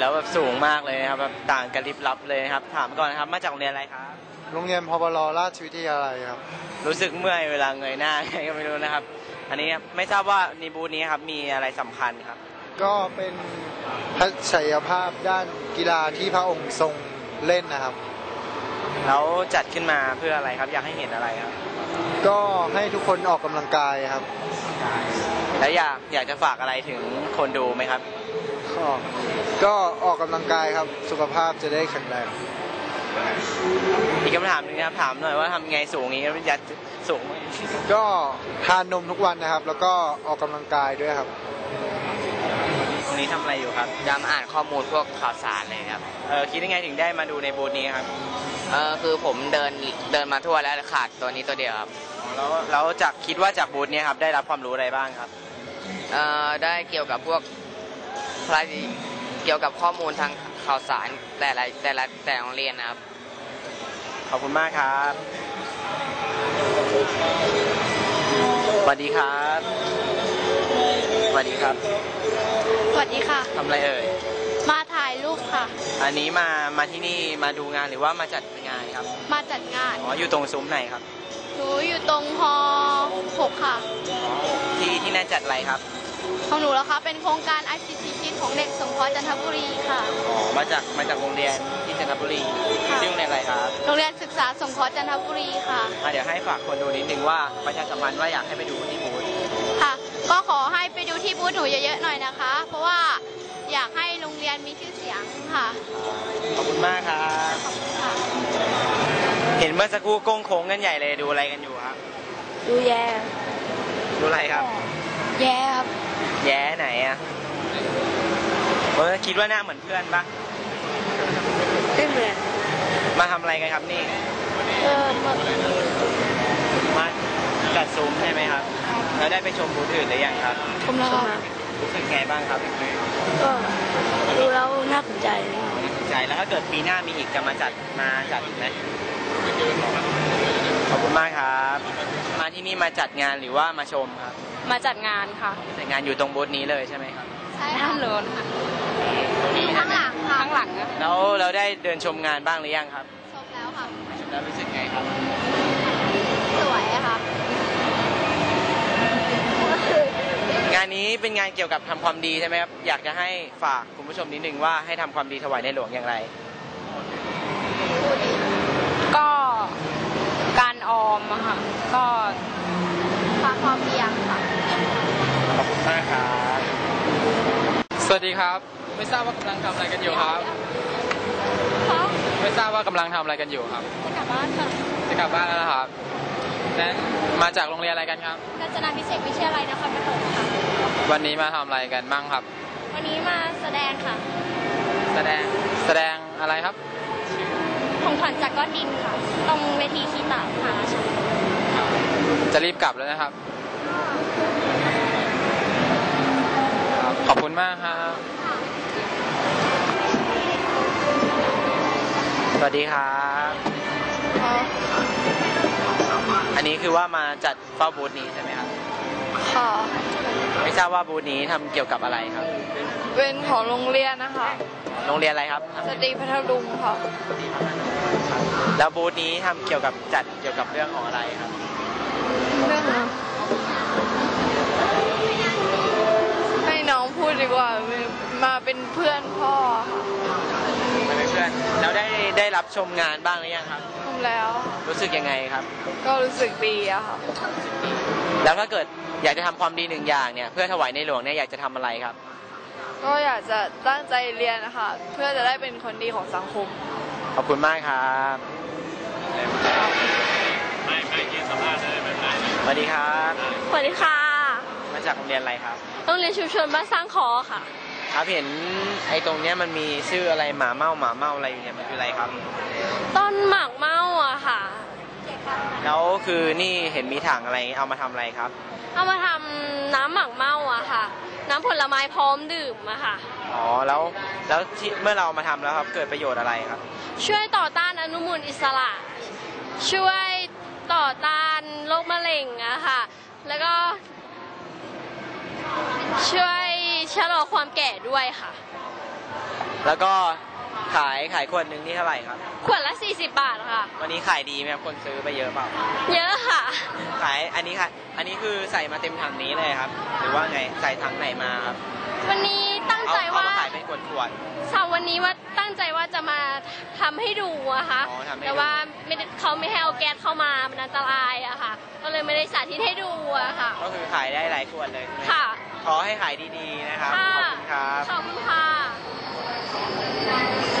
แล้วแบบสูงมากเลยนะครับแบบต่างกันลิบลับเลยนะครับ ถามก่อนนะครับมาจากโรงเรียนอะไรครับโรงเรียนพบลราชวิทยาลัยครับ รู้สึกเมื่อยเวลาเงยหน้าไงก็ไม่รู้นะครับ อันนี้ไม่ทราบว่าในบูธนี้ครับมีอะไรสำคัญครับ ก็เป็นทัศนียภาพด้านกีฬาที่พระองค์ทรงเล่นนะครับ แล้วจัดขึ้นมาเพื่ออะไรครับอยากให้เห็นอะไรครับ ก็ให้ทุกคนออกกำลังกายครับ แล้วอยากอยากจะฝากอะไรถึงคนดูไหมครับ ก็ก็ออกกำลังกายครับ สุขภาพจะได้แข็งแรง อีกคำถามหนึงนะครับถามหน่อยว่าทำไงสูงอย่างนี้ยัดสูงไหมก็ทานนมทุกวันนะครับ แล้วก็ออกกำลังกายด้วยครับตรงนี้ทำอะไรอยู่ครับจำอ่านข้อมูลพวกข่าวสารเลยครับ เออคิดยังไงถึงได้มาดูในบูธนี้ครับ เออคือผมเดินเดินมาทั่วแล้วขาดตัวนี้ตัวเดียวครับ แล้วแล้วจากคิดว่าจากบูธเนี้ครับได้รับความรู้อะไรบ้างครับ เอ่อได้เกี่ยวกับพวก พระเกี่ยวกับข้อมูลทางข่าวสารแต่ละแต่ละแต่ละโรงเรียนนะครับ ขอบคุณมากครับสวัสดีครับสวัสดีครับสวัสดีค่ะ ทำอะไรเอ่ย มาถ่ายรูปค่ะ อันนี้มา มาที่นี่มาดูงานหรือว่ามาจัดงานครับ มาจัดงานอ๋ออยู่ตรงซุ้มไหนครับหนูอยู่ตรงฮอ6ค่ะ ที่ที่นั่นจัดอะไรครับ ของหนูแล้วคะเป็นโครงการ ICT คิด ของเด็กสงเคราะห์จันทบุรีค่ะ อ๋อ มาจากมาจากโรงเรียนที่จันทบุรีค่ะ ชื่อโรงเรียนอะไรครับโรงเรียนศึกษาสงเคราะห์จันทบุรีค่ะ อะเดี๋ยวให้ฝากคนดูนิดนึงว่าประชาสัมพันธ์ว่าอยากให้ไปดูที่บูธค่ะ ก็ขอให้ไปดูที่บูธหนูเยอะๆหน่อยนะคะ เพราะว่าอยากให้โรงเรียนมีชื่อเสียงค่ะ ขอบคุณมากครับ ขอบคุณค่ะ เห็นเมื่อสักครู่โก้งโค้งกันใหญ่เลยดูอะไรกันอยู่ครับ ดูแย่ดูอะไรครับ แย่ครับ แย้ไหนอะเออคิดว่าหน้าเหมือนเพื่อนปะไม่เหมือนมาทำอะไรกันครับนี่ เออมาจัดซุ้มใช่ไหมครับ แล้วได้ไปชมบูธอื่นหรือยังครับ ชมแล้วค่ะรู้สึกไงบ้างครับก็ดูแล้วน่าสนใจใจแล้วถ้าเกิดปีหน้ามีอีกจะมาจัดมาจัดอีกไหมขอบคุณมากครับ มาที่นี่มาจัดงานหรือว่ามาชมครับ มาจัดงานค่ะจัดงานอยู่ตรงบูธนี้เลยใช่ไหมครับใช่ด้านโน้นค่ะข้างหลังค่ะข้างหลังอะแล้วเราได้เดินชมงานบ้างหรือยังครับ ชมแล้วค่ะ ชมแล้วรู้สึกไงครับ สวยอะค่ะ งานนี้เป็นงานเกี่ยวกับทำความดีใช่ไหมครับ อยากจะให้ฝากคุณผู้ชมนิดนึงว่าให้ทำความดีถวายในหลวงอย่างไร ก็การออมอะค่ะ ก็ความพอเพียงค่ะ ขอบคุณมากครับ สวัสดีครับ ไม่ทราบว่ากำลังทำอะไรกันอยู่ครับ ไม่ทราบว่ากำลังทำอะไรกันอยู่ครับ จะกลับบ้านค่ะจะกลับบ้านแล้วนะครับนั้นมาจากโรงเรียนอะไรกันครับ กาญจนาพิเศษวิทยาลัยนครปฐมค่ะ วันนี้มาทำอะไรกันบ้างครับ วันนี้มาแสดงค่ะ แสดงแสดงอะไรครับ ของขวัญจากก้อนดินค่ะ ตรงเวทีคีตามหาราชาจะรีบกลับแล้วนะครับครับ ขอบคุณมากครับ สวัสดีครับ อันนี้คือว่ามาจัดเฝ้าบูธนี้ใช่ไหมครับ ค่ะ ไม่ทราบว่าบูธนี้ทำเกี่ยวกับอะไรครับ เป็นของโรงเรียนนะคะ โรงเรียนอะไรครับ สตรีพัทลุงค่ะ แล้วบูธนี้ทำเกี่ยวกับจัดเกี่ยวกับเรื่องของอะไรครับ เรื่อง เป็นเพื่อนพ่อค่ะไม่เป็นเพื่อนแล้วได้ได้รับชมงานบ้างหรือยังครับ ทำแล้วรู้สึกยังไงครับ ก็รู้สึกดีอะค่ะ แล้วถ้าเกิดอยากจะทำความดีหนึ่งอย่างเนี่ยเพื่อถวายในหลวงเนี่ยอยากจะทำอะไรครับ ก็อยากจะตั้งใจเรียนนะคะ เพื่อจะได้เป็นคนดีของสังคม ขอบคุณมากครับสวัสดีครับ สวัสดีค่ะ มาจากโรงเรียนอะไรครับโรงเรียนชุมชนบ้านสร้างคอค่ะ ครับเห็นไอ้ตรงเนี้ยมันมีชื่ออะไรหมาเมาหมาเมาอะไรอยู่เนี่ยมันคืออะไรครับ ต้นหมากเมาอะค่ะ แล้วคือนี่เห็นมีถังอะไรเอามาทำอะไรครับ เอามาทำน้ำหมากเมาอะค่ะ น้ำผลไม้พร้อมดื่มอะค่ะ อ๋อแล้วแล้วที่เมื่อเราเอามาทำแล้วครับเกิดประโยชน์อะไรครับ ช่วยต่อต้านอนุมูลอิสระ ช่วยต่อต้านโรคมะเร็งอะค่ะ แล้วก็ ช่วย ชะลอความแก่ด้วยค่ะ แล้วก็ขายขายขวดหนึ่งนี่เท่าไหร่ครับ ขวดละ 40 บาทค่ะ วันนี้ขายดีไหมครับคนซื้อไปเยอะเปล่าเยอะค่ะ ขายอันนี้ค่ะ อันนี้คือใส่มาเต็มถังนี้เลยครับ หรือว่าไงใส่ถังไหนมาครับวันนี้ตั้งเอาใจเอาว่ามาขายเป็นขวดขวด สาววันนี้ว่าตั้งใจว่าจะมาทำให้ดูอะค่ะ อ๋อทำให้ดู แต่ว่าไม่ได้เขาไม่ให้เอาแก๊สเข้ามามันอันตรายอะค่ะ ก็เลยไม่ได้สาธิตให้ดูอะค่ะก็คือขายได้หลายขวดเลยใช่ไหมค่ะ ขอให้ขายดีๆนะครับค่ะขอบคุณครับ ขอบคุณค่ะ